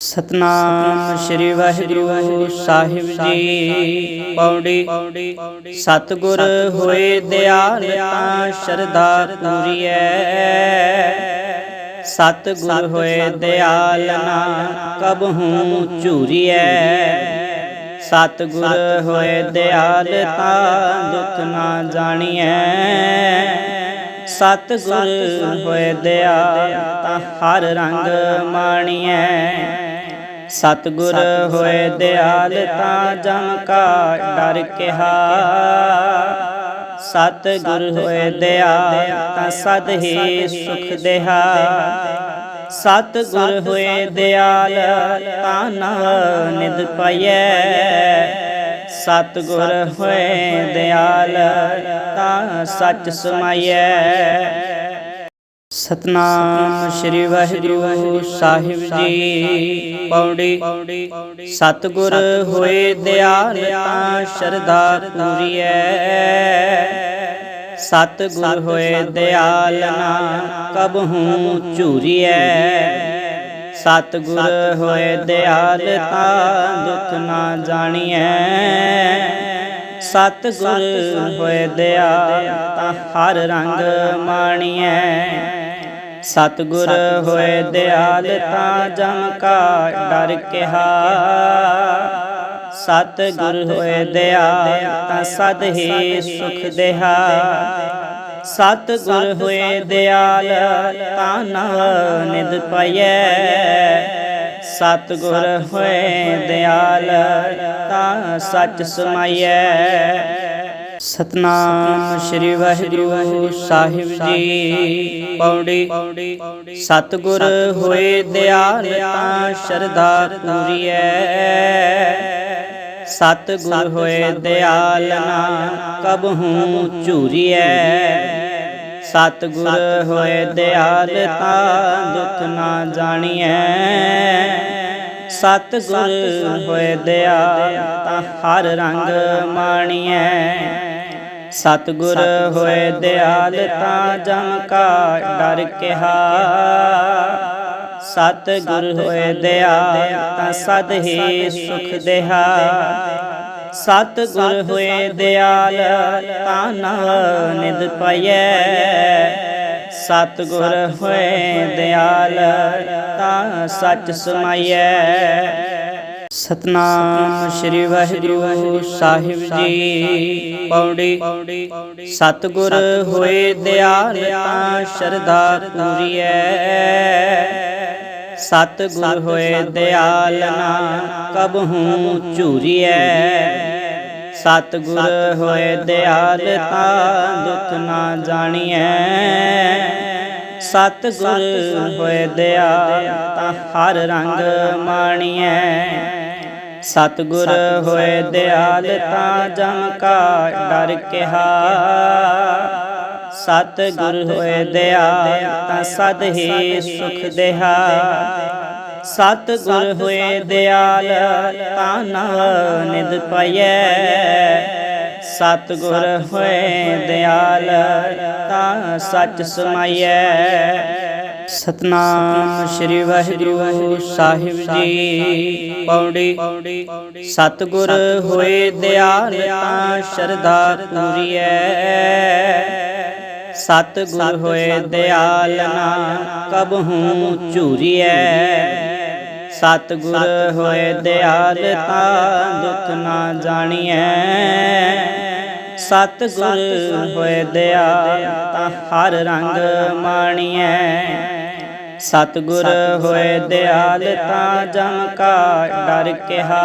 ਸਤਨਾਮ ਸ੍ਰੀ ਵਾਹਿਗੁਰੂ ਸਾਹਿਬ ਜੀ। ਪੌੜੀ ਸਤਿਗੁਰ ਹੋਏ ਦਿਆਲ ਤਾਂ ਸ਼ਰਧਾ ਪੂਰੀਐ। ਸਤਿਗੁਰ ਹੋਏ ਦਿਆਲ ਨਾ ਕਬਹੂ ਝੂਰੀਐ। ਸਤਿਗੁਰ ਹੋਏ ਦਿਆਲ ਤਾਂ ਦੁੱਖ ਨਾ ਜਾਣੀਐ। ਸਤਿਗੁਰ ਹੋਏ ਦਿਆਲ ਤਾਂ ਹਰ ਰੰਗ ਮਾਣੀਐ। ਸਤਿਗੁਰ ਹੋਏ ਦਿਆਲ ਤਾਂ ਜਮ ਕਾ ਡਰ ਕਿਹਾ। ਸਤਿਗੁਰ ਹੋਏ ਦਿਆਲ ਤਾਂ ਸਦ ਹੀ ਸੁਖ ਦੇਹਾ। ਸਤਿਗੁਰ ਹੋਏ ਦਿਆਲ ਤਾਂ ਨਾ ਨਿਦ ਪਾਈਐ। ਸਤਿਗੁਰ ਹੋਏ ਦਿਆਲ ਤਾਂ ਸੱਚ ਸਮਾਈਐ। ਸਤਨਾਮ ਸ੍ਰੀ ਵਾਹਿਗੁਰੂ ਸਾਹਿਬ ਜੀ। ਪੌੜੀ ਸਤਿਗੁਰ ਹੋਏ ਦਿਆਲ ਤਾਂ ਸ਼ਰਧਾ ਪੂਰੀਐ। ਸਤਿਗੁਰ ਹੋਏ ਦਿਆਲ ਨਾ ਕਬਹੂ ਝੂਰੀਐ। ਸਤਿਗੁਰ ਹੋਏ ਦਿਆਲ ਤਾਂ ਦੁਖ ਨਾ ਜਾਣੀਐ। ਸਤਿਗੁਰ ਹੋਏ ਦਿਆ ਤਾਂ ਹਰ ਰੰਗ ਮਾਣੀਐ। ਸਤਿਗੁਰ ਹੋਏ ਦਿਆਲ ਤਾਂ ਜਮ ਕਾ ਡਰ ਕਿਹਾ। ਸਤਿਗੁਰ ਹੋਏ ਦਿਆਲ ਤਾਂ ਸਦ ਹੀ ਸੁਖ ਦੇਹਾ। ਸਤਿਗੁਰ ਹੋਏ ਦਿਆਲ ਤਾਂ ਨਾ ਨਿਦ ਪਾਈਐ। ਸਤਿਗੁਰ ਹੋਏ ਦਿਆਲ ਤਾਂ ਸੱਚ ਸਮਾਈਐ। ਸਤਨਾਮ ਸ੍ਰੀ ਵਾਹਿਗੁਰੂ ਸਾਹਿਬ ਜੀ। ਪੌੜੀ ਸਤਿਗੁਰ ਹੋਏ ਦਿਆਲ ਤਾਂ ਸ਼ਰਧਾ ਪੂਰੀਐ। ਸਤਿਗੁਰ ਹੋਏ ਦਿਆਲ ਨਾ ਕਬਹੂ ਝੂਰੀਐ। ਸਤਿਗੁਰ ਹੋਏ ਦਿਆਲ ਤਾਂ ਦੁਖ ਨਾ ਜਾਣੀਐ। ਸਤਿਗੁਰ ਹੋਏ ਦਿਆਲ ਤਾਂ ਹਰ ਰੰਗ ਮਾਣੀਐ। ਸਤਿਗੁਰ ਹੋਏ ਦਿਆਲ ਤਾਂ ਜਮ ਕਾ ਡਰ ਕਿਹਾ। ਸਤਿਗੁਰ ਹੋਏ ਦਿਆਲ ਤਾਂ ਸਦ ਹੀ ਸੁਖ ਦੇਹਾ। ਸਤਿਗੁਰ ਹੋਏ ਦਿਆਲ ਤਾਂ ਨਾ ਨਿਦ ਪਾਈਐ। ਸਤਿਗੁਰ ਹੋਏ ਦਿਆਲ ਤਾਂ ਸੱਚ ਸਮਾਈਐ ਸਤਨਾਮ ਸ੍ਰੀ ਵਾਹਿਗੁਰੂ ਸਾਹਿਬ ਜੀ। ਪੌੜੀ ਸਤਿਗੁਰ ਹੋਏ ਦਿਆਲ ਤਾਂ ਸ਼ਰਧਾ ਪੂਰੀਐ। ਸਤਿਗੁਰ ਹੋਏ ਦਿਆਲ ਨਾ ਕਬਹੂ ਝੂਰੀਐ। ਸਤਿਗੁਰ ਹੋਏ ਦਿਆਲ ਤਾਂ ਦੁੱਖ ਨਾ ਜਾਣੀਐ। ਸਤਿਗੁਰ ਹੋਏ ਦਿਆ ਤਾਂ ਹਰ ਰੰਗ ਮਾਣੀਐ। ਸਤਿਗੁਰ ਹੋਏ ਦਿਆਲ ਤਾਂ ਜਮ ਕਾ ਡਰ ਕਿਹਾ। ਸਤਿਗੁਰ ਹੋਏ ਦਿਆਲ ਤਾਂ ਸਦ ਹੀ ਸੁਖ ਦੇਹਾ। ਸਤਿਗੁਰ ਹੋਏ ਦਿਆਲ ਤਾਂ ਨਾ ਨਿਦ ਪਾਈਐ। ਸਤਿਗੁਰ ਹੋਏ ਦਿਆਲ ਤਾਂ ਸੱਚ ਸਮਾਈਐ। ਸਤਨਾਮ ਸ੍ਰੀ ਵਾਹਿਗੁਰੂ ਸਾਹਿਬ ਜੀ। ਪੌੜੀ, ਸਤਿਗੁਰ ਹੋਏ ਦਿਆਲ ਤਾਂ ਸ਼ਰਧਾ ਪੂਰੀਐ। ਸਤਿਗੁਰ ਹੋਏ ਦਿਆਲ ਨਾ ਕਬਹੂ ਝੂਰੀਐ। ਸਤਿਗੁਰ ਹੋਏ ਦਿਆਲ ਤਾਂ ਦੁਖ ਨਾ ਜਾਣੀਐ। ਸਤਿਗੁਰ ਹੋਏ ਦਿਆ ਤਾਂ ਹਰ ਰੰਗ ਮਾਣੀਐ। ਸਤਿਗੁਰ ਹੋਏ ਦਿਆਲ ਤਾਂ ਜਮ ਕਾ ਡਰ ਕਿਹਾ।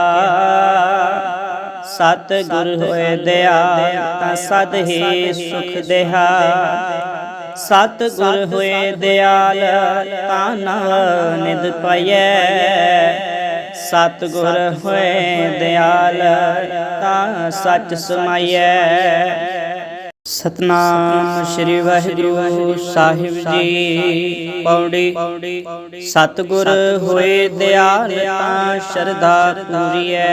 ਸਤਿਗੁਰ ਹੋਏ ਦਿਆਲ ਤਾਂ ਸਦ ਹੀ ਸੁਖ ਦੇਹਾ। ਸਤਿਗੁਰ ਹੋਏ ਦਿਆਲ ਤਾਂ ਨਾ ਨਿਦ ਪਾਈਐ। ਸਤਿਗੁਰ ਹੋਏ ਦਿਆਲ ਤਾਂ ਸੱਚ ਸਮਾਈਐ। ਸਤਨਾਮ ਸ੍ਰੀ ਵਾਹਿਗੁਰੂ ਸਾਹਿਬ ਜੀ ਪੌੜੀ। ਸਤਿਗੁਰ ਹੋਏ ਦਿਆਲ ਤਾਂ ਸ਼ਰਧਾ ਪੂਰੀਐ।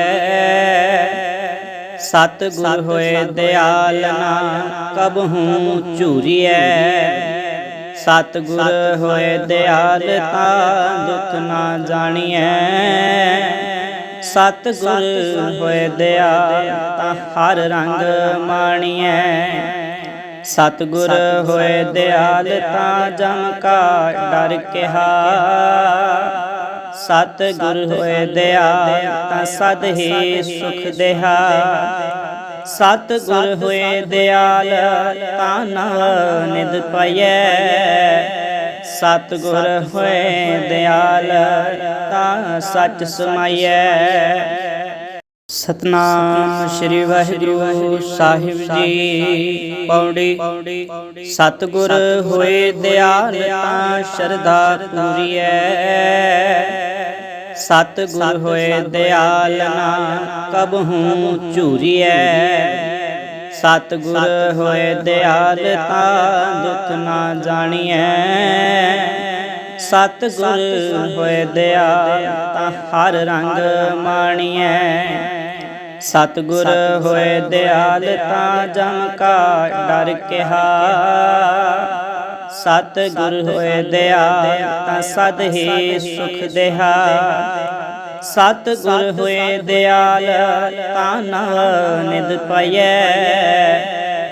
ਸਤਿਗੁਰ ਹੋਏ ਦਿਆਲ ਨਾ ਕਬਹੂ ਝੂਰੀਐ। ਸਤਿਗੁਰ ਹੋਏ ਦਿਆਲ ਤਾਂ ਦੁੱਖ ਨਾ ਜਾਣੀਐ। ਸਤਿਗੁਰ ਹੋਏ ਦਿਆਲ ਤਾਂ ਹਰ ਰੰਗ ਮਾਣੀਐ। ਸਤਿਗੁਰ ਹੋਏ ਦਿਆਲ ਤਾਂ ਜਮ ਕਾ ਡਰ ਕਿਹਾ। ਸਤਿਗੁਰ ਹੋਏ ਦਿਆਲ ਤਾਂ ਸਦ ਹੀ ਸੁਖ ਦੇਹਾ। ਸਤਿਗੁਰ ਹੋਏ ਦਿਆਲ ਤਾਂ ਨਿਦ ਪਈਐ। ਸਤਿਗੁਰ ਹੋਏ ਦਿਆਲ ਤਾਂ ਸੱਚ ਸਮਾਈਐ। ਸਤਨਾਮ ਸ੍ਰੀ ਵਾਹਿਗੁਰੂ ਸਾਹਿਬ ਜੀ। ਪੌੜੀ ਸਤਿਗੁਰ ਹੋਏ ਦਿਆਲ ਤਾਂ ਸ਼ਰਧਾ ਪੂਰੀਐ। ਸਤਿਗੁਰ ਹੋਏ ਦਿਆਲ ਨਾ ਕਬਹੂ ਝੂਰੀਐ। ਸਤਿਗੁਰ ਹੋਏ ਦਿਆਲ ਤਾਂ ਦੁੱਖ ਨਾ ਜਾਣੀਐ। ਸਤਿਗੁਰ ਹੋਏ ਦਿਆਲ ਤਾਂ ਹਰ ਰੰਗ ਮਾਣੀਐ। ਸਤਿਗੁਰ ਹੋਏ ਦਿਆਲ ਤਾਂ ਜਮ ਕਾ ਡਰ ਕਿਹਾ। ਸਤਿਗੁਰ ਹੋਏ ਦਿਆਲ ਤਾਂ ਸਦ ਹੀ ਸੁਖ ਦੇਹਾ। ਸਤਿਗੁਰ ਹੋਏ ਦਿਆਲ ਤਾਂ ਨਾ ਨਿਦ ਪਈਐ।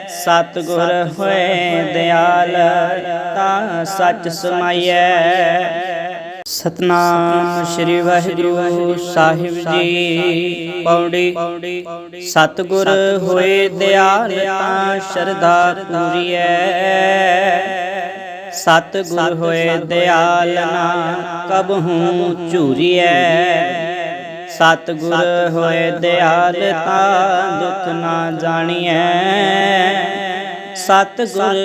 ਸਤਿਗੁਰ ਹੋਏ ਦਿਆਲ ਤਾਂ ਸੱਚ ਸਮਾਈਐ। ਸਤਨਾਮ ਸ੍ਰੀ ਵਾਹਿਗੁਰੂ ਸਾਹਿਬ ਜੀ। ਪੌੜੀ ਸਤਿਗੁਰ ਹੋਏ ਦਿਆਲ ਤਾਂ ਸ਼ਰਧਾ ਪੂਰੀਐ। ਸਤਿਗੁਰ ਹੋਏ ਦਿਆਲ ਨਾ ਕਬਹੂ ਝੂਰੀਐ। ਸਤਿਗੁਰ ਹੋਏ ਦਿਆਲ ਤਾਂ ਦੁੱਖ ਨਾ ਜਾਣੀਐ। ਸਤਿਗੁਰ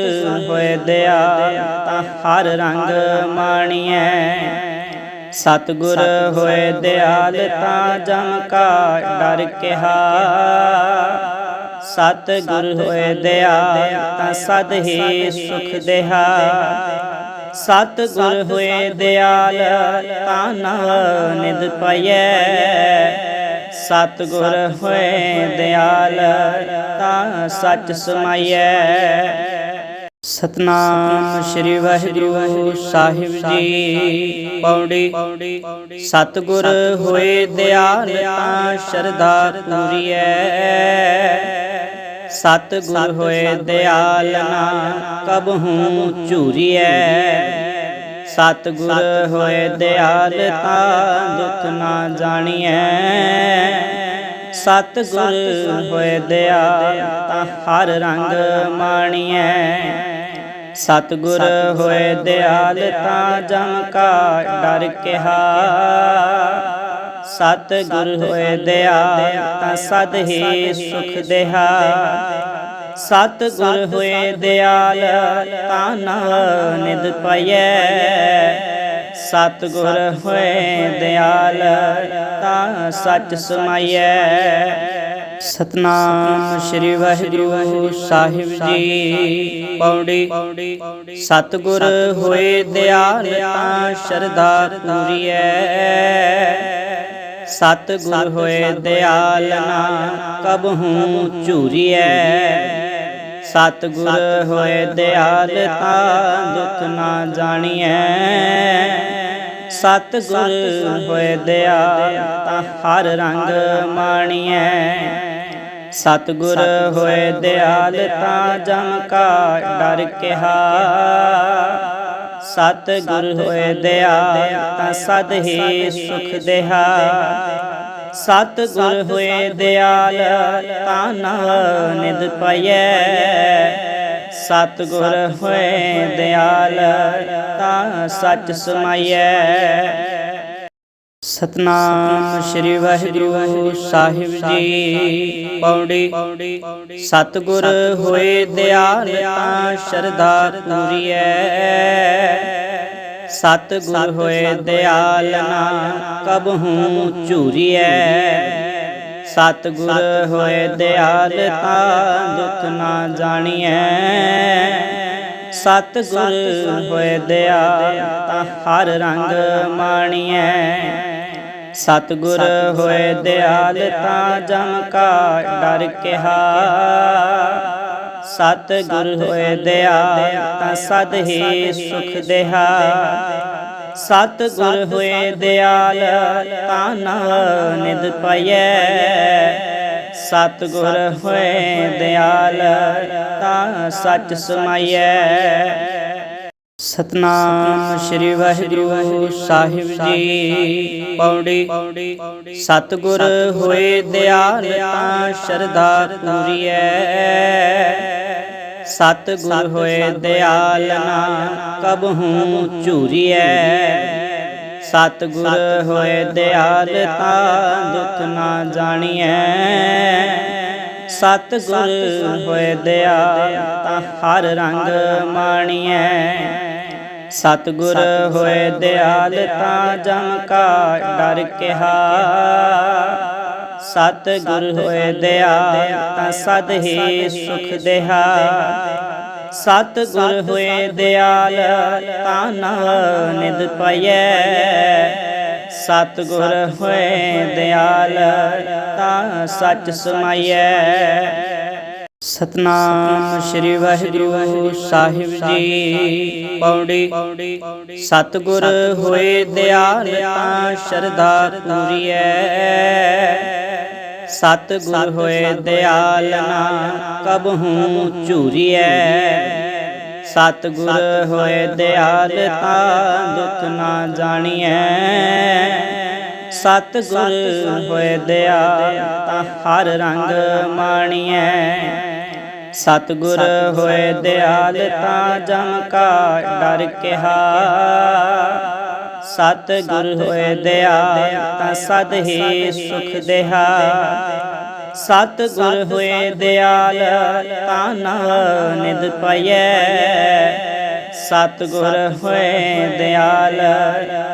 ਹੋਏ ਦਿਆਲ ਤਾਂ ਹਰ ਰੰਗ ਮਾਣੀਐ। ਸਤਿਗੁਰ ਹੋਏ ਦਿਆਲ ਤਾਂ ਜਮ ਕਾ ਡਰ ਕਿਹਾ। ਸਤਿਗੁਰ ਹੋਏ ਦਿਆਲ ਤਾਂ ਸਦ ਹੀ ਸੁਖ ਦੇਹਾ। ਸਤਿਗੁਰ ਹੋਏ ਦਿਆਲ ਤਾਂ ਨਾ ਨਿਦ ਪਈਐ। ਸਤਿਗੁਰ ਹੋਏ ਦਿਆਲ ਤਾਂ ਸੱਚ ਸਮਾਈਐ। ਸਤਨਾਮ ਸ੍ਰੀ ਵਾਹਿਗੁਰੂ ਸਾਹਿਬ ਜੀ। ਪੌੜੀ, ਸਤਿਗੁਰ ਹੋਏ ਦਿਆਲ ਤਾਂ ਸ਼ਰਧਾ ਪੂਰੀਐ। ਸਤਿਗੁਰ ਹੋਏ ਦਿਆਲ ਨਾ ਕਬਹੂ ਝੂਰੀਐ। ਸਤਿਗੁਰ ਹੋਏ ਦਿਆਲ ਤਾਂ ਦੁੱਖ ਨਾ ਜਾਣੀਐ। ਸਤਿਗੁਰ ਹੋਏ ਦਿਆਲ ਤਾਂ ਹਰ ਰੰਗ ਮਾਣੀਐ। ਸਤਿਗੁਰ ਹੋਏ ਦਿਆਲ ਤਾਂ ਜਮ ਕਾ ਡਰ ਕਿਹਾ। ਸਤਿਗੁਰ ਹੋਏ ਦਿਆਲ ਤਾਂ ਸਦ ਹੀ ਸੁਖ ਦੇਹਾ। ਸਤਿਗੁਰ ਹੋਏ ਦਿਆਲ ਤਾਂ ਨਾ ਨਿਦ ਪਈਐ। ਸਤਿਗੁਰ ਹੋਏ ਦਿਆਲ ਤਾਂ ਸੱਚ ਸਮਾਈਐ। ਸਤਨਾਮ ਸ੍ਰੀ ਵਾਹਿਗੁਰੂ ਸਾਹਿਬ ਜੀ। ਪੌੜੀ ਸਤਿਗੁਰ ਹੋਏ ਦਿਆਲ ਤਾਂ ਸ਼ਰਧਾ ਪੂਰੀਐ। ਸਤਿਗੁਰ ਹੋਏ ਦਿਆਲ ਨਾ ਕਬਹੂ ਝੂਰੀਐ। ਸਤਿਗੁਰ ਹੋਏ ਦਿਆਲ ਤਾਂ ਦੁੱਖ ਨਾ ਜਾਣੀਐ। ਸਤਿਗੁਰ ਹੋਏ ਦਿਆਲ ਤਾਂ ਹਰ ਰੰਗ ਮਾਣੀਐ। ਸਤਿਗੁਰ ਹੋਏ ਦਿਆਲ ਤਾਂ ਜਮ ਕਾ ਡਰ ਕਿਹਾ। ਸਤਿਗੁਰ ਹੋਏ ਦਿਆਲ ਤਾਂ ਸਦ ਹੀ ਸੁਖ ਦੇਹਾ। ਸਤਿਗੁਰ ਹੋਏ ਦਿਆਲ ਤਾਂ ਨਾ ਨਿਦ ਪਈਐ। ਸਤਿਗੁਰ ਹੋਏ ਦਿਆਲ ਤਾਂ ਸੱਚ ਸਮਾਈਐ। ਸਤਨਾਮ ਸ੍ਰੀ ਵਾਹਿਗੁਰੂ ਸਾਹਿਬ ਜੀ। ਪੌੜੀ ਸਤਿਗੁਰ ਹੋਏ ਦਿਆਲ ਤਾਂ ਸ਼ਰਧਾ ਪੂਰੀਐ। ਸਤਿਗੁਰ ਹੋਏ ਦਿਆਲ ਨਾ ਕਬਹੂ ਝੂਰੀਐ। ਸਤਿਗੁਰ ਹੋਏ ਦਿਆਲ ਤਾਂ ਦੁੱਖ ਨਾ ਜਾਣੀਐ। ਸਤਿਗੁਰ ਹੋਏ ਦਿਆ ਤਾਂ ਹਰ ਰੰਗ ਮਾਣੀਐ। ਸਤਿਗੁਰ ਹੋਏ ਦਿਆਲ ਤਾਂ ਜਮ ਕਾ ਡਰ ਕਿਹਾ। ਸਤਗੁਰ ਹੋਏ ਦਿਆਲ ਤਾਂ ਸਦ ਹੀ ਸੁਖ ਦੇਹਾ। ਸਤਗੁਰ ਹੋਏ ਦਿਆਲ ਤਾਂ ਨਾ ਨਿਦ ਪਈਐ। ਸਤਗੁਰ ਹੋਏ ਦਿਆਲ ਤਾਂ ਸੱਚ ਸਮਾਈਐ। ਸਤਨਾਮ ਸ੍ਰੀ ਵਾਹਿਗੁਰੂ ਸਾਹਿਬ ਜੀ। ਪੌੜੀ ਸਤਿਗੁਰ ਹੋਏ ਦਿਆਲ ਤਾਂ ਸ਼ਰਧਾ ਪੂਰੀਐ। ਸਤਿਗੁਰ ਹੋਏ ਦਿਆਲ ਨਾ ਕਬਹੂ ਝੂਰੀਐ। ਸਤਿਗੁਰ ਹੋਏ ਦਿਆਲ ਤਾਂ ਦੁੱਖ ਨਾ ਜਾਣੀਐ। ਸਤਿਗੁਰ ਹੋਏ ਦਿਆਲ ਤਾਂ ਹਰ ਰੰਗ ਮਾਣੀਐ। ਸਤਿਗੁਰ ਹੋਏ ਦਿਆਲ ਤਾਂ ਜਮ ਕਾ ਡਰ ਕਿਹਾ। ਸਤਿਗੁਰ ਹੋਏ ਦਿਆਲ ਤਾਂ ਸਦ ਹੀ ਸੁਖ ਦੇਹਾ। ਸਤਿਗੁਰ ਹੋਏ ਦਿਆਲ ਤਾਂ ਨਾ ਨਿਦ ਪਈਐ। ਸਤਿਗੁਰ ਹੋਏ ਦਿਆਲ ਤਾਂ ਸੱਚ ਸਮਾਈਐ ਸਤਨਾਮ ਸ੍ਰੀ ਵਾਹਿਗੁਰੂ ਸਾਹਿਬ ਜੀ। ਪੌੜੀ ਸਤਿਗੁਰ ਹੋਏ ਦਿਆਲ ਤਾਂ ਸ਼ਰਧਾ ਪੂਰੀਐ। ਸਤਿਗੁਰ ਹੋਏ ਦਿਆਲ ਨਾ ਕਬਹੂ ਝੂਰੀਐ। ਸਤਿਗੁਰ ਹੋਏ ਦਿਆਲ ਤਾਂ ਦੁੱਖ ਨਾ ਜਾਣੀਐ। ਸਤਿਗੁਰ ਹੋਏ ਦਿਆਲ ਤਾਂ ਹਰ ਰੰਗ ਮਾਣੀਐ। ਸਤਿਗੁਰ ਹੋਏ ਦਿਆਲ ਤਾਂ ਜਮ ਕਾ ਡਰ ਕਿਹਾ। ਸਤਿਗੁਰ ਹੋਏ ਦਿਆਲ ਤਾਂ ਸਦ ਹੀ ਸੁਖ ਦੇਹਾ। ਸਤਿਗੁਰ ਹੋਏ ਦਿਆਲ ਤਾਂ ਨਾ ਨਿਦ ਪਈਐ। ਸਤਿਗੁਰ ਹੋਏ ਦਿਆਲ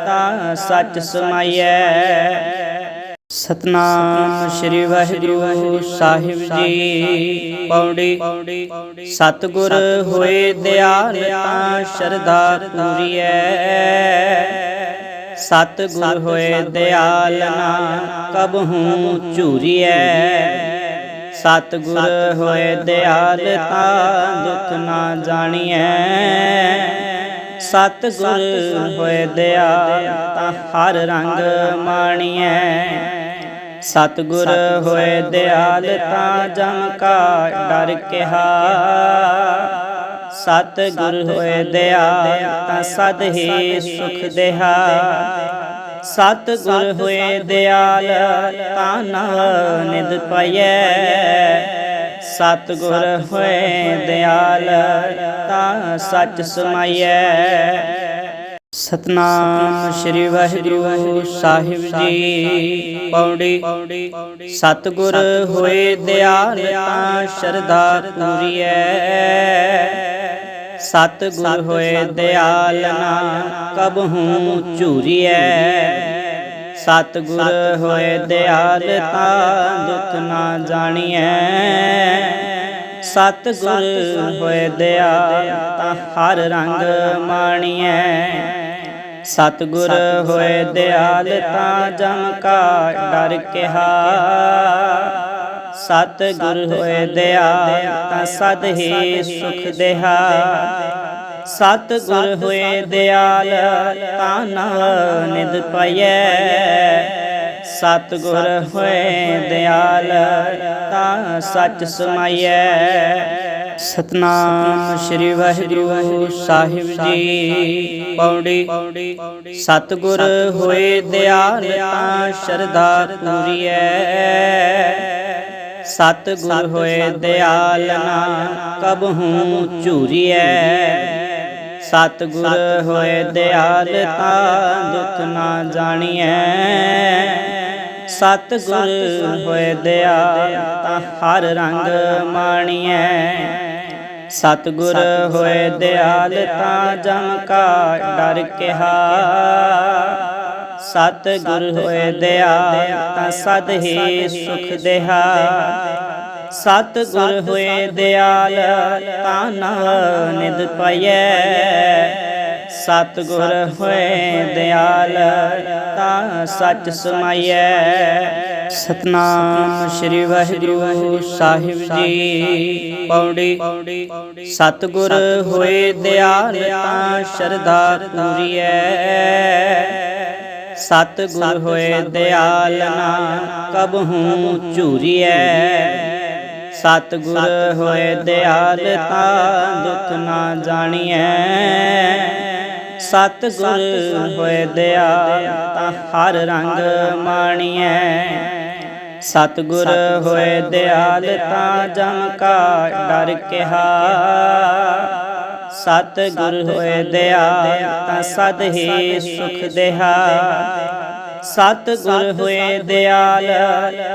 ਤਾਂ ਸੱਚ ਸਮਾਈਐ। ਸਤਨਾਮ ਸ੍ਰੀ ਵਾਹਿਗੁਰੂ ਸਾਹਿਬ ਜੀ। ਪੌੜੀ, ਸਤਿਗੁਰ ਹੋਏ ਦਿਆਲ ਤਾਂ ਸ਼ਰਧਾ ਪੂਰੀਐ। ਸਤਿਗੁਰ ਹੋਏ ਦਿਆਲ ਨਾ ਕਬਹੂ ਝੂਰੀਐ। ਸਤਿਗੁਰ ਹੋਏ ਦਿਆਲ ਤਾਂ ਦੁੱਖ ਨਾ ਜਾਣੀਐ। ਸਤਿਗੁਰ ਹੋਏ ਦਿਆਲ ਤਾਂ ਹਰ ਰੰਗ ਮਾਣੀਐ। ਸਤਿਗੁਰ ਹੋਏ ਦਿਆਲ ਤਾਂ ਜਮ ਕਾ ਡਰ ਕਿਹਾ। ਸਤਿਗੁਰ ਹੋਏ ਦਿਆਲ ਤਾਂ ਸਦ ਹੀ ਸੁਖ ਦੇਹਾ। ਸਤਿਗੁਰ ਹੋਏ ਦਿਆਲ ਤਾਂ ਨਿਦ ਪਈਐ। ਸਤਿਗੁਰ ਹੋਏ ਦਿਆਲ ਤਾਂ ਸੱਚ ਸਮਾਈਐ। ਸਤਨਾਮ ਸ੍ਰੀ ਵਾਹਿਗੁਰੂ ਸਾਹਿਬ ਜੀ। ਪੌੜੀ ਸਤਿਗੁਰ ਹੋਏ ਦਿਆਲ ਤਾਂ ਸ਼ਰਧਾ ਪੂਰੀਐ। ਸਤਿਗੁਰ ਹੋਏ ਦਿਆਲ ਨਾ ਕਬਹੂ ਝੂਰੀਐ। ਸਤਿਗੁਰ ਹੋਏ ਦਿਆਲ ਤਾਂ ਦੁੱਖ ਨਾ ਜਾਣੀਐ। ਸਤਿਗੁਰ ਹੋਏ ਦਿਆ ਤਾਂ ਹਰ ਰੰਗ ਮਾਣੀਐ। ਸਤਿਗੁਰ ਹੋਏ ਦਿਆਲ ਤਾਂ ਜਮ ਕਾ ਡਰ ਕਿਹਾ। ਸਤਿਗੁਰ ਹੋਏ ਦਿਆਲ ਤਾਂ ਸਦ ਹੀ ਸੁਖ ਦੇਹਾ। ਸਤਿਗੁਰ ਹੋਏ ਦਿਆਲ ਤਾਂ ਨਿਦ ਪਈਐ। ਸਤਿਗੁਰ ਹੋਏ ਦਿਆਲ ਤਾਂ ਸੱਚ ਸਮਾਈਐ। ਸਤਨਾਮ ਸ੍ਰੀ ਵਾਹਿਗੁਰੂ ਸਾਹਿਬ ਜੀ। ਪੌੜੀ, ਸਤਿਗੁਰ ਹੋਏ ਦਿਆਲ ਤਾਂ ਸ਼ਰਧਾ ਪੂਰੀਐ। ਸਤਿਗੁਰ ਹੋਏ ਦਿਆਲ ਨਾ ਕਬਹੂ ਝੂਰੀਐ। ਸਤਿਗੁਰ ਹੋਏ ਦਿਆਲ ਤਾਂ ਦੁੱਖ ਨਾ ਜਾਣੀਐ। ਸਤਿਗੁਰ ਹੋਏ ਦਿਆ ਤਾਂ ਹਰ ਰੰਗ ਮਾਣੀਐ। ਸਤਿਗੁਰ ਹੋਏ ਦਿਆਲ ਤਾਂ ਜਮ ਕਾ ਡਰ ਕਿਹਾ। ਸਤਿਗੁਰ ਹੋਏ ਦਿਆਲ ਤਾਂ ਸਦ ਹੀ ਸੁਖ ਦੇਹਾ। ਸਤਿਗੁਰ ਹੋਏ ਦਿਆਲ ਤਾਂ ਨਿਦ ਪਈਐ। ਸਤਿਗੁਰ ਹੋਏ ਦਿਆਲ ਤਾਂ ਸੱਚ ਸਮਾਈਐ ਸਤਨਾਮ ਸ੍ਰੀ ਵਾਹਿਗੁਰੂ ਸਾਹਿਬ ਜੀ। ਪੌੜੀ ਸਤਿਗੁਰ ਹੋਏ ਦਿਆਲ ਤਾਂ ਸ਼ਰਧਾ ਪੂਰੀਐ। ਸਤਿਗੁਰ ਹੋਏ ਦਿਆਲ ਨਾ ਕਬਹੂ ਝੂਰੀਐ। ਸਤਿਗੁਰ ਹੋਏ ਦਿਆਲ ਤਾਂ ਦੁੱਖ ਨਾ ਜਾਣੀਐ। ਸਤਿਗੁਰ ਹੋਏ ਦਿਆ ਤਾਂ ਹਰ ਰੰਗ ਮਾਣੀਐ। ਸਤਿਗੁਰ ਹੋਏ ਦਿਆਲ ਤਾਂ ਜਮ ਕਾ ਡਰ ਕਿਹਾ। ਸਤਿਗੁਰ ਹੋਏ ਦਿਆਲ ਤਾਂ ਸਦ ਹੀ ਸੁਖ ਦੇਹਾ। ਸਤਿਗੁਰ ਹੋਏ ਦਿਆਲ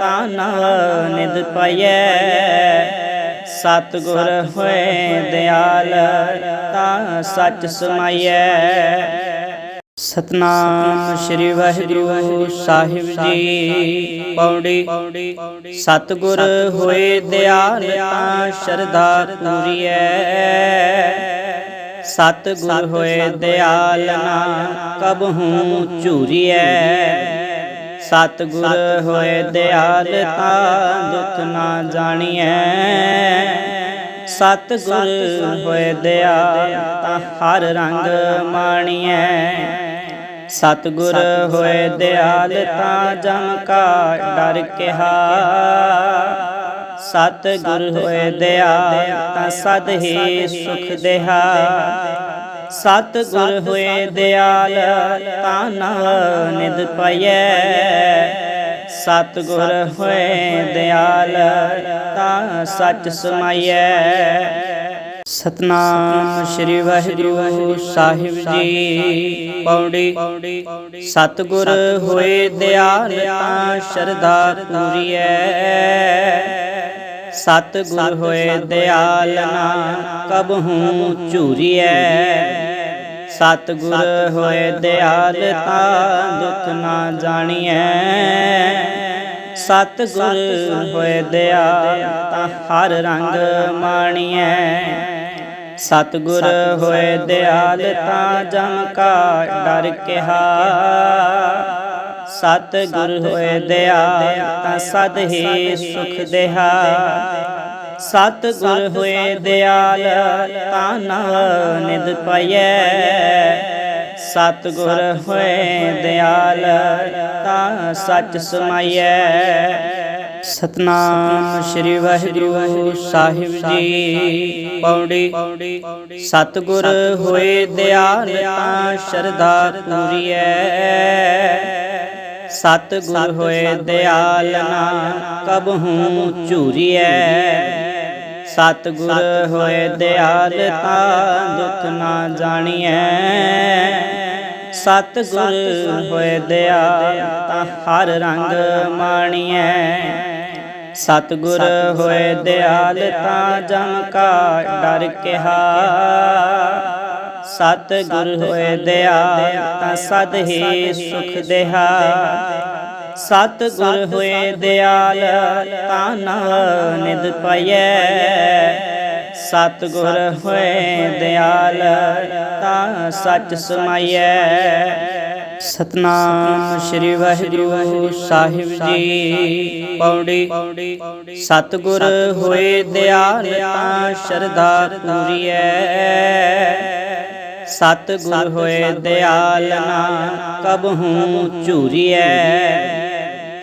ਤਾਂ ਨਿਦ ਪਈਐ। ਸਤਿਗੁਰ ਹੋਏ ਦਿਆਲ ਤਾਂ ਸੱਚ ਸਮਾਈਐ। ਸਤਨਾਮ ਸ੍ਰੀ ਵਾਹਿਗੁਰੂ ਸਾਹਿਬ ਜੀ। ਪੌੜੀ ਸਤਿਗੁਰ ਹੋਏ ਦਿਆਲ ਤਾਂ ਸ਼ਰਧਾ ਪੂਰੀਐ। ਸਤਿਗੁਰ ਹੋਏ ਦਿਆਲ ਨਾ ਕਬਹੂ ਝੂਰੀਐ। ਸਤਿਗੁਰ ਹੋਏ ਦਿਆਲ ਤਾਂ ਦੁਖ ਨਾ ਜਾਣੀਐ। ਸਤਿਗੁਰ ਹੋਏ ਦਿਆਲ ਤਾਂ ਹਰ ਰੰਗ ਮਾਣੀਐ। ਸਤਿਗੁਰ ਹੋਏ ਦਿਆਲ ਤਾਂ ਜਮ ਕਾ ਡਰ ਕਿਹਾ। ਸਤਿਗੁਰ ਹੋਏ ਦਿਆਲ ਤਾਂ ਸਦ ਹੀ ਸੁਖ ਦੇਹਾ। ਸਤਿਗੁਰ ਹੋਏ ਦਿਆਲ ਤਾਂ ਨਿਦ ਪਈਐ। ਸਤਿਗੁਰ ਹੋਏ ਦਿਆਲ, ਤਾਂ ਸੱਚ ਸਮਾਈਐ। ਸਤਨਾਮ ਸ੍ਰੀ ਵਾਹਿਗੁਰੂ ਸਾਹਿਬ ਜੀ, ਪੌੜੀ, ਸਤਿਗੁਰ ਹੋਏ ਦਿਆਲ, ਤਾਂ ਸ਼ਰਧਾ ਪੂਰੀਐ। ਸਤਿਗੁਰ ਹੋਏ ਦਿਆਲ, ਨਾ ਕਬਹੂ ਝੂਰੀਐ। ਸਤਿਗੁਰ ਹੋਏ ਦਿਆਲ ਤਾਂ ਦੁਖ ਨਾ ਜਾਣੀਐ। ਸਤਿਗੁਰ ਹੋਏ ਦਿਆਲ ਤਾਂ ਹਰ ਰੰਗ ਮਾਣੀਐ। ਸਤਿਗੁਰ ਹੋਏ ਦਿਆਲ ਤਾਂ ਜਮ ਕਾ ਡਰ ਕਿਹਾ। ਸਤਿਗੁਰ ਹੋਏ ਦਿਆਲ ਤਾਂ ਸਦ ਹੀ ਸੁਖ ਦੇਹਾ। ਸਤਿਗੁਰ ਹੋਏ ਦਿਆਲ ਤਾਂ ਨਿਦ ਪਈਐ। ਸਤਿਗੁਰ ਹੋਏ ਦਿਆਲ ਤਾਂ ਸੱਚ ਸਮਾਈਐ। ਸਤਨਾਮ ਸ੍ਰੀ ਵਾਹਿਗੁਰੂ ਸਾਹਿਬ ਜੀ ਪੌੜੀ। ਸਤਿਗੁਰ ਹੋਏ ਦਿਆਲ ਤਾਂ ਸ਼ਰਧਾ ਪੂਰੀਐ। ਸਤਿਗੁਰ ਹੋਏ ਦਿਆਲ ਨਾ ਕਬਹੂ ਝੂਰੀਐ। ਸਤਿਗੁਰ ਹੋਏ ਦਿਆਲ ਤਾਂ ਦੁੱਖ ਨਾ ਜਾਣੀਐ। ਸਤਿਗੁਰ ਹੋਏ ਦਿਆਲ ਤਾਂ ਹਰ ਰੰਗ ਮਾਣੀਐ। ਸਤਿਗੁਰ ਹੋਏ ਦਿਆਲ ਤਾਂ ਜਮ ਕਾ ਡਰ ਕਿਹਾ। ਸਤਿਗੁਰ ਹੋਏ ਦਿਆਲ ਤਾਂ ਸਦ ਹੀ ਸੁਖ ਦੇਹਾ। ਸਤਿਗੁਰ ਹੋਏ ਦਿਆਲ ਤਾਂ ਨਿਦ ਪਈਐ। ਸਤਿਗੁਰ ਹੋਏ ਦਿਆਲ ਤਾਂ ਸੱਚ ਸਮਾਈਐ। ਸਤਨਾਮ ਸ੍ਰੀ ਵਾਹਿਗੁਰੂ ਸਾਹਿਬ ਜੀ ਪੌੜੀ। ਸਤਿਗੁਰ ਹੋਏ ਦਿਆਲ ਤਾਂ ਸ਼ਰਧਾ ਪੂਰੀਐ। ਸਤਿਗੁਰ ਹੋਏ ਦਿਆਲ ਨਾ ਕਬਹੂ ਝੂਰੀਐ।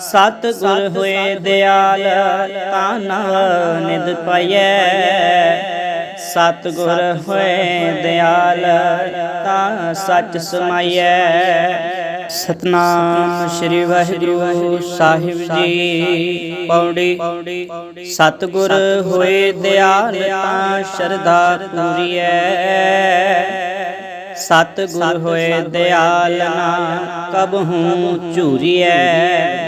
ਸਤਿਗੁਰ ਹੋਏ ਦਿਆਲ ਤਾਂ ਨਿਦ ਪਈਐ। ਸਤਿਗੁਰ ਹੋਏ ਦਿਆਲ ਤਾਂ ਸੱਚ ਸਮਾਈਐ। ਸਤਨਾਮ ਸ੍ਰੀ ਵਾਹਿਗੁਰੂ ਸਾਹਿਬ ਜੀ ਪੌੜੀ। ਸਤਿਗੁਰ ਹੋਏ ਦਿਆਲ ਤਾਂ ਸ਼ਰਧਾ ਪੂਰੀਐ। ਸਤਿਗੁਰ ਹੋਏ ਦਿਆਲ ਨਾ ਕਬਹੂ ਝੂਰੀਐ।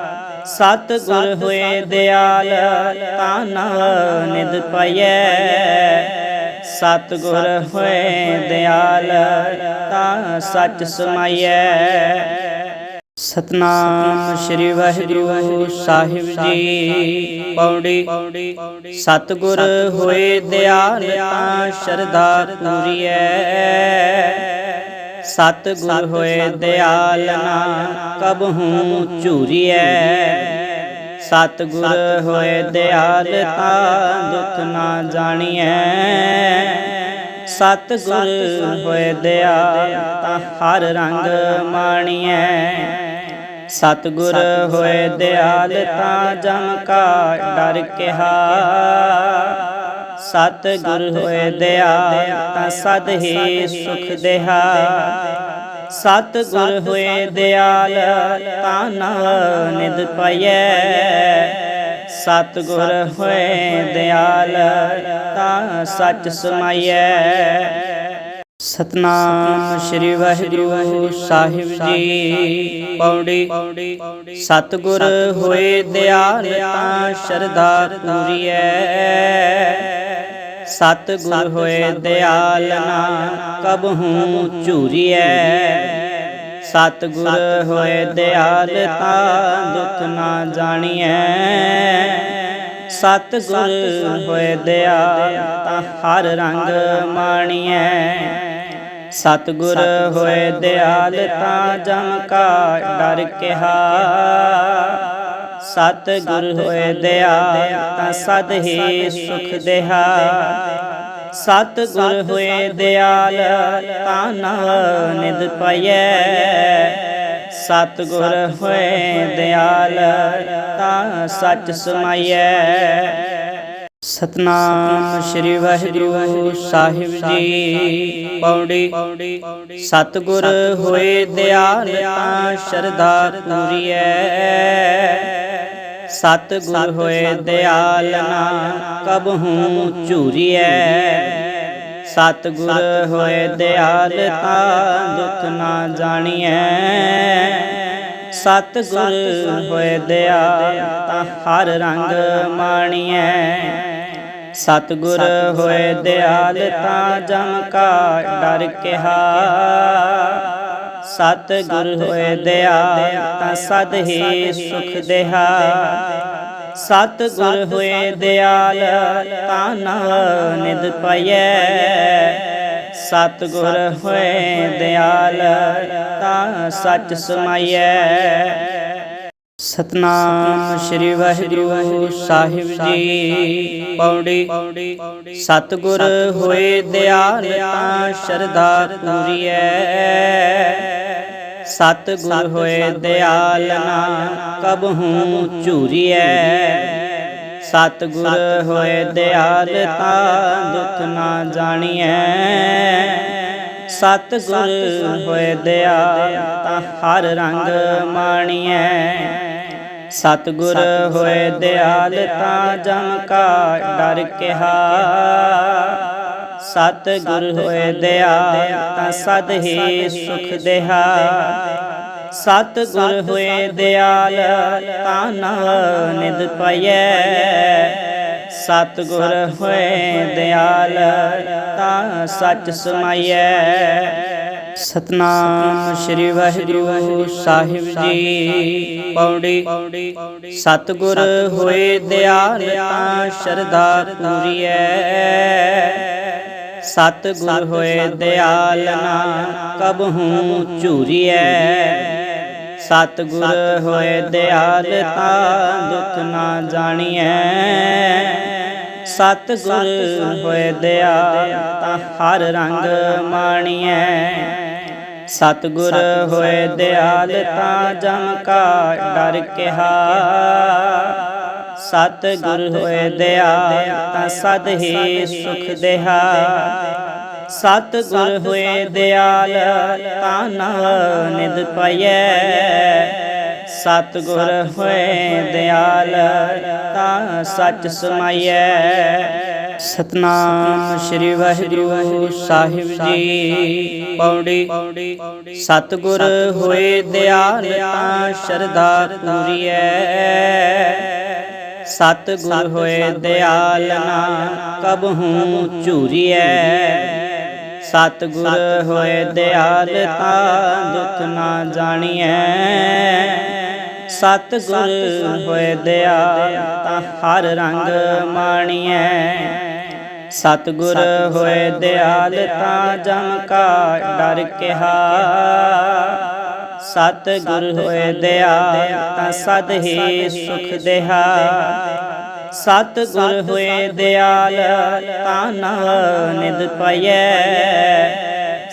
ਸਤ ਗੁਰ ਹੋਏ ਦਿਆਲ ਤਾਂ ਨਵ ਨਿਦ ਪਈਐ। ਸਤ ਗੁਰ ਹੋਏ ਦਿਆਲ ਤਾਂ ਸੱਚ ਸਮਾਈਐ। ਸਤਨਾਮ ਸ੍ਰੀ ਵਾਹਿਗੁਰੂ ਸਾਹਿਬ ਜੀ ਪੌੜੀ। ਸਤ ਗੁਰ ਹੋਏ ਦਿਆਲ ਤਾਂ ਸ਼ਰਧਾ ਪੂਰੀਐ। ਸਤ ਗੁਰ ਹੋਏ ਦਿਆਲ ਨਾ ਕਬਹੂ ਝੂਰੀਐ? ਸਤ ਗੁਰ ਹੋਏ ਦਿਆਲ ਤਾਂ ਦੁਖ ਨਾ ਜਾਣੀਐ। ਸਤ ਗੁਰ ਹੋਏ ਦਿਆਲ ਤਾਂ ਹਰ ਰੰਗ ਮਾਣੀਐ। ਸਤ ਗੁਰ ਹੋਏ ਦਿਆਲ ਤਾਂ ਜਮ ਕਾ ਡਰ ਕਿਹਾ। ਸਤ ਗੁਰ ਹੋਏ ਦਿਆਲ ਤਾਂ ਸਦ ਹੀ ਸੁਖ ਦੇਹਾ। ਸਤ ਗੁਰ ਹੋਏ ਦਿਆਲ ਤਾਂ ਨਵ ਨਿਦ ਪਈਐ। ਸਤ ਗੁਰ ਹੋਏ ਦਿਆਲ ਤਾਂ ਸੱਚ ਸਮਾਈਐ। ਸਤਨਾਮ ਸ੍ਰੀ ਵਾਹਿਗੁਰੂ ਸਾਹਿਬ ਜੀ ਪੌੜੀ। ਸਤ ਗੁਰ ਹੋਏ ਦਿਆਲ ਤਾਂ ਸ਼ਰਧਾ ਪੂਰੀਐ। ਸਤ ਗੁਰ ਹੋਏ ਦਿਆਲ ਨਾ ਕਬਹੂ ਝੂਰੀਐ? ਸਤ ਗੁਰ ਹੋਏ ਦਿਆਲ ਤਾਂ ਦੁਖ ਨਾ ਜਾਣੀਐ। ਸਤ ਗੁਰ ਹੋਏ ਦਿਆਲ ਤਾਂ ਹਰ ਰੰਗ ਮਾਣੀਐ। ਸਤ ਗੁਰ ਹੋਏ ਦਿਆਲ ਤਾਂ ਜਮ ਕਾ ਡਰ ਕਿਹਾ। ਸਤ ਗੁਰ ਹੋਏ ਦਿਆਲ ਤਾਂ ਸਦ ਹੀ ਸੁਖ ਦੇਹਾ। ਸਤ ਗੁਰ ਹੋਏ ਦਿਆਲ, ਤਾਂ ਨਾ ਨਿਦ ਪਈਐ। ਸਤ ਗੁਰ ਹੋਏ ਦਿਆਲ, ਤਾਂ ਸੱਚ ਸਮਾਈਐ। ਸਤਨਾਮ ਸ੍ਰੀ ਵਾਹਿਗੁਰੂ ਸਾਹਿਬ ਜੀ, ਪੌੜੀ। ਸਤ ਗੁਰ ਹੋਏ ਦਿਆਲ, ਤਾਂ ਸ਼ਰਧਾ ਪੂਰੀਐ। ਸਤ ਗੁਰ ਹੋਏ ਦਿਆਲ ਨਾ ਕਬਹੂ ਝੂਰੀਐ? ਸਤ ਗੁਰ ਹੋਏ ਦਿਆਲ ਤਾਂ ਦੁਖ ਨਾ ਜਾਣੀਐ। ਸਤ ਗੁਰ ਹੋਏ ਦਿਆਲ ਤਾਂ ਹਰ ਰੰਗ ਮਾਣੀਐ। ਸਤ ਗੁਰ ਹੋਏ ਦਿਆਲ ਤਾਂ ਜਮ ਕਾ ਡਰ ਕਿਹਾ। ਸਤ ਗੁਰ ਹੋਏ ਦਿਆਲ, ਤਾਂ ਸਦ ਹੀ ਸੁਖ ਦੇਹਾ। ਸਤ ਗੁਰ ਹੋਏ ਦਿਆਲ, ਤਾਂ ਨਵ ਨਿਦ ਪਈਐ। ਸਤ ਗੁਰ ਹੋਏ ਦਿਆਲ, ਤਾਂ ਸੱਚ ਸਮਾਈਐ। ਸਤਨਾਮ ਸ੍ਰੀ ਵਾਹਿਗੁਰੂ ਸਾਹਿਬ ਜੀ ਪੌੜੀ। ਸਤ ਗੁਰ ਹੋਏ ਦਿਆਲ, ਤਾਂ ਸ਼ਰਧਾ ਪੂਰੀਐ। ਸਤ ਗੁਰ ਹੋਏ ਦਿਆਲ ਨਾ ਕਬਹੂ ਝੂਰੀਐ? ਸਤ ਗੁਰ ਹੋਏ ਦਿਆਲ ਤਾਂ ਦੁਖ ਨਾ ਜਾਣੀਐ। ਸਤ ਗੁਰ ਹੋਏ ਦਿਆਲ ਤਾਂ ਹਰ ਰੰਗ ਮਾਣੀਐ। ਸਤ ਗੁਰ ਹੋਏ ਦਿਆਲ ਤਾਂ ਜਮ ਕਾ ਡਰ ਕਿਹਾ। ਸਤ ਗੁਰ ਹੋਏ ਦਿਆਲ ਤਾਂ ਸਦ ਹੀ ਸੁਖ ਦੇਹਾ। ਸਤ ਗੁਰ ਹੋਏ ਦਿਆਲ ਤਾਂ ਨਵ ਨਿਦ ਪਈਐ। ਸਤ ਗੁਰ ਹੋਏ ਦਿਆਲ ਤਾਂ ਸੱਚ ਸਮਾਈਐ। ਸਤਨਾਮ ਸ੍ਰੀ ਵਾਹਿਗੁਰੂ ਸਾਹਿਬ ਜੀ ਪੌੜੀ। ਸਤ ਗੁਰ ਹੋਏ ਦਿਆਲ ਤਾਂ ਸ਼ਰਧਾ ਪੂਰੀਐ। ਸਤ ਗੁਰ ਹੋਏ ਦਿਆਲ ਨਾ ਕਬਹੂ ਝੂਰੀਐ। ਸਤ ਗੁਰ ਹੋਏ ਦਿਆਲ ਤਾਂ ਦੁਖ ਨਾ ਜਾਣੀਐ। ਸਤ ਗੁਰ ਹੋਏ ਦਿਆਲ ਤਾਂ ਹਰ ਰੰਗ ਮਾਣੀਐ। ਸਤ ਗੁਰ ਹੋਏ ਦਿਆਲ ਤਾਂ ਜਮ ਕਾ ਡਰ ਕਿਹਾ। ਸਤ ਗੁਰ ਹੋਏ ਦਿਆਲ ਤਾਂ ਸਦ ਹੀ ਸੁਖ ਦੇਹਾ। ਸਤ ਗੁਰ ਹੋਏ ਦਿਆਲ ਤਾਨਾ ਨਿਦ ਪਈਐ। ਸਤ ਗੁਰ ਹੋਏ ਦਿਆਲ ਤਾਂ ਸੱਚ ਸਮਾਈਐ। ਸਤਨਾਮ ਸ੍ਰੀ ਵਾਹਿਗੁਰੂ ਸਾਹਿਬ ਜੀ ਪੌੜੀ। ਸਤ ਗੁਰ ਹੋਏ ਦਿਆਲ ਤਾਂ ਸ਼ਰਧਾ ਪੂਰੀਐ। ਸਤ ਗੁਰ ਹੋਏ ਦਿਆਲ ਨਾ ਕਬਹੂ ਝੂਰੀਐ? ਸਤ ਗੁਰ ਹੋਏ ਦਿਆਲ ਤਾਂ ਦੁੱਖ ਨਾ ਜਾਣੀਐ। ਸਤ ਗੁਰ ਹੋਏ ਦਿਆਲ ਤਾਂ ਹਰ ਰੰਗ ਮਾਣੀਐ। ਸਤ ਗੁਰ ਹੋਏ ਦਿਆਲ ਤਾਂ ਜਮ ਕਾ ਡਰ ਕਿਹਾ। ਸਤ ਗੁਰ ਹੋਏ ਦਿਆਲ ਤਾਂ ਸਦ ਹੀ ਸੁਖ ਦੇਹਾ। ਸਤ ਗੁਰ ਹੋਏ ਦਿਆਲ ਤਾਂ ਨਿਦ ਪਈਐ।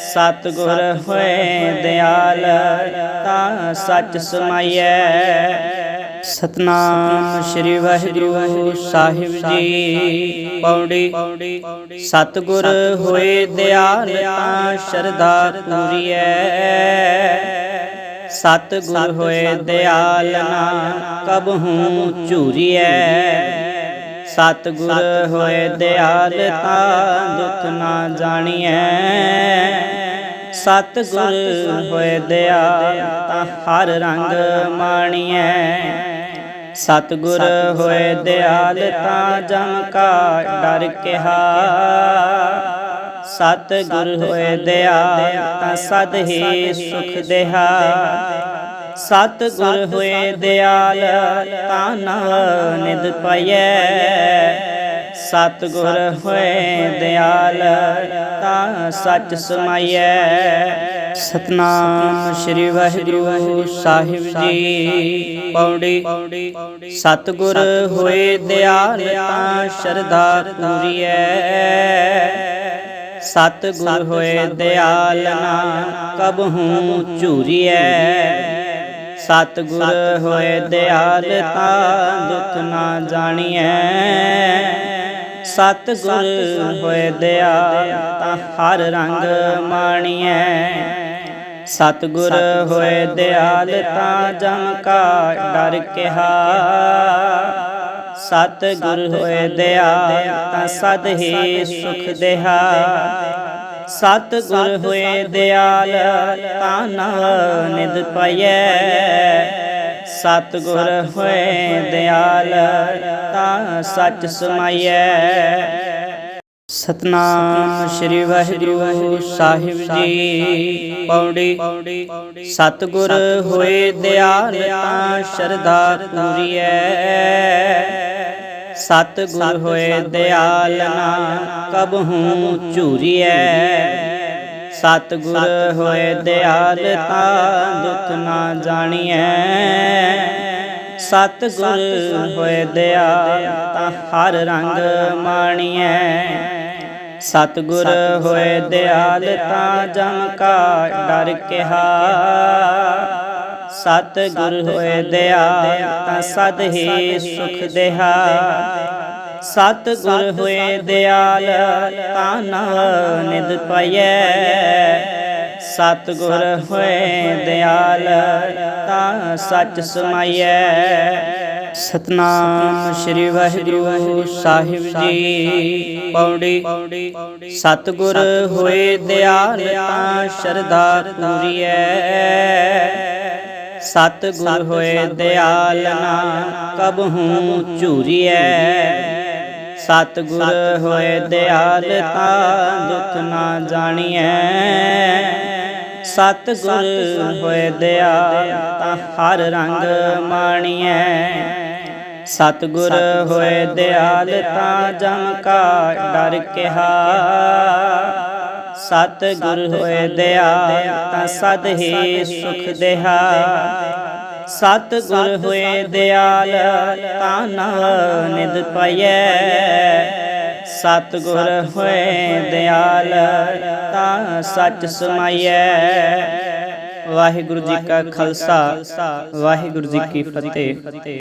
ਸਤ ਗੁਰ ਹੋਏ ਦਿਆਲ ਤਾਂ ਸੱਚ ਸਮਾਈਐ। ਸਤਨਾਮ ਸ੍ਰੀ ਵਾਹਿਗੁਰੂ ਸਾਹਿਬ ਜੀ ਪੌੜੀ। ਸਤ ਗੁਰ ਹੋਏ ਦਿਆਲ ਤਾਂ ਸ਼ਰਧਾ ਪੂਰੀਐ। ਸਤ ਗੁਰ ਹੋਏ ਦਿਆਲ ਨਾ ਕਬਹੂ ਝੂਰੀਐ? ਸਤ ਗੁਰ ਹੋਏ ਦਿਆਲ ਤਾਂ ਦੁੱਖ ਨਾ ਜਾਣੀਐ। ਸਤ ਗੁਰ ਹੋਏ ਦਿਆਲ ਤਾਂ ਹਰ ਰੰਗ ਮਾਣੀਐ। ਸਤ ਗੁਰ ਹੋਏ ਦਿਆਲ ਤਾਂ ਜਮ ਕਾ ਡਰ ਕਿਹਾ। ਸਤ ਗੁਰ ਹੋਏ ਦਿਆਲ ਤਾਂ ਸਦ ਹੀ ਸੁਖ ਦੇਹਾ। ਸਤ ਗੁਰ ਹੋਏ ਦਿਆਲ ਤਾਂ ਨਿਦ ਪਈਐ। ਸਤ ਗੁਰ ਹੋਏ ਦਿਆਲ ਤਾਂ ਸੱਚ ਸਮਾਈਐ। ਸਤਨਾਮ ਸ੍ਰੀ ਵਾਹਿਗੁਰੂ ਸਾਹਿਬ ਜੀ ਪੌੜੀ। ਸਤ ਗੁਰ ਹੋਏ ਦਿਆਲ ਤਾਂ ਸ਼ਰਧਾ ਪੂਰੀਐ। ਸਤ ਗੁਰ ਹੋਏ ਦਿਆਲ ਨਾ ਕਬਹੂ ਝੂਰੀਐ? ਸਤ ਗੁਰ ਹੋਏ ਦਿਆਲ ਤਾਂ ਦੁੱਖ ਨਾ ਜਾਣੀਐ। ਸਤ ਗੁਰ ਹੋਏ ਦਿਆਲ ਤਾਂ ਹਰ ਰੰਗ ਮਾਣੀਐ। ਸਤ ਗੁਰ ਹੋਏ ਦਿਆਲ ਤਾਂ ਜਮ ਕਾ ਡਰ ਕਿਹਾ। ਸਤ ਗੁਰ ਹੋਏ ਦਿਆਲ ਤਾਂ ਸਦ ਹੀ ਸੁਖ ਦੇਹਾ। ਸਤ ਗੁਰ ਹੋਏ ਦਿਆਲ ਤਾਂ ਨਿਦ ਪਈਐ। ਸਤ ਗੁਰ ਹੋਏ ਦਿਆਲ ਤਾਂ ਸੱਚ ਸਮਾਈਐ। ਸਤਨਾਮ ਸ੍ਰੀ ਵਾਹਿਗੁਰੂ ਸਾਹਿਬ ਜੀ ਪੌੜੀ। ਸਤ ਗੁਰ ਹੋਏ ਦਿਆਲ ਤਾਂ ਸ਼ਰਧਾ ਪੂਰੀਐ। ਸਤ ਗੁਰ ਹੋਏ ਦਿਆਲ ਨਾ ਕਬਹੂ ਝੂਰੀਐ। ਸਤ ਗੁਰ ਹੋਏ ਦਿਆਲ ਤਾਂ ਦੁੱਖ ਨਾ ਜਾਣੀਐ। ਸਤ ਗੁਰ ਹੋਏ ਦਿਆਲ ਤਾਂ ਹਰ ਰੰਗ ਮਾਣੀਐ। ਸਤ ਗੁਰ ਹੋਏ ਦਿਆਲ ਤਾਂ ਜਮ ਕਾ ਡਰ ਕਿਹਾ। ਸਤ ਗੁਰ ਹੋਏ ਦਿਆਲ ਤਾਂ ਸਦ ਹੀ ਸੁਖ ਦੇਹਾ। ਸਤ ਗੁਰ ਹੋਏ ਦਿਆਲ, ਤਾਂ ਨਿਦ ਪਈਐ। ਸਤ ਗੁਰ ਹੋਏ ਦਿਆਲ, ਤਾਂ ਸੱਚ ਸਮਾਈਐ। ਸਤਨਾਮ ਸ੍ਰੀ ਵਾਹਿਗੁਰੂ ਸਾਹਿਬ ਜੀ ਪੌੜੀ। ਸਤ ਗੁਰ ਹੋਏ ਦਿਆਲ, ਤਾਂ ਸ਼ਰਧਾ ਪੂਰੀਐ। ਸਤ ਗੁਰ ਹੋਏ ਦਿਆਲ ਨਾ ਕਬਹੂ ਝੂਰੀਐ? ਸਤ ਗੁਰ ਹੋਏ ਦਿਆਲ ਤਾਂ ਦੁੱਖ ਨਾ ਜਾਣੀਐ। ਸਤ ਗੁਰ ਹੋਏ ਦਿਆਲ ਤਾਂ ਹਰ ਰੰਗ ਮਾਣੀਐ। ਸਤ ਗੁਰ ਹੋਏ ਦਿਆਲ ਤਾਂ ਜਮ ਕਾ ਡਰ ਕਿਹਾ। ਸਤ ਗੁਰ ਹੋਏ ਦਿਆਲ ਤਾਂ ਸਦ ਹੀ ਸੁਖ ਦੇਹਾ। ਸਤ ਗੁਰ ਹੋਏ ਦਿਆਲ, ਤਾਂ ਨਿਦ ਪਈਐ। ਸਤ ਗੁਰ ਹੋਏ ਦਿਆਲ, ਤਾਂ ਸੱਚ ਸਮਾਈਐ। ਵਾਹਿਗੁਰੂ ਜੀ ਕਾ ਖਾਲਸਾ, ਵਾਹਿਗੁਰੂ ਜੀ ਕੀ ਫਤਿਹ।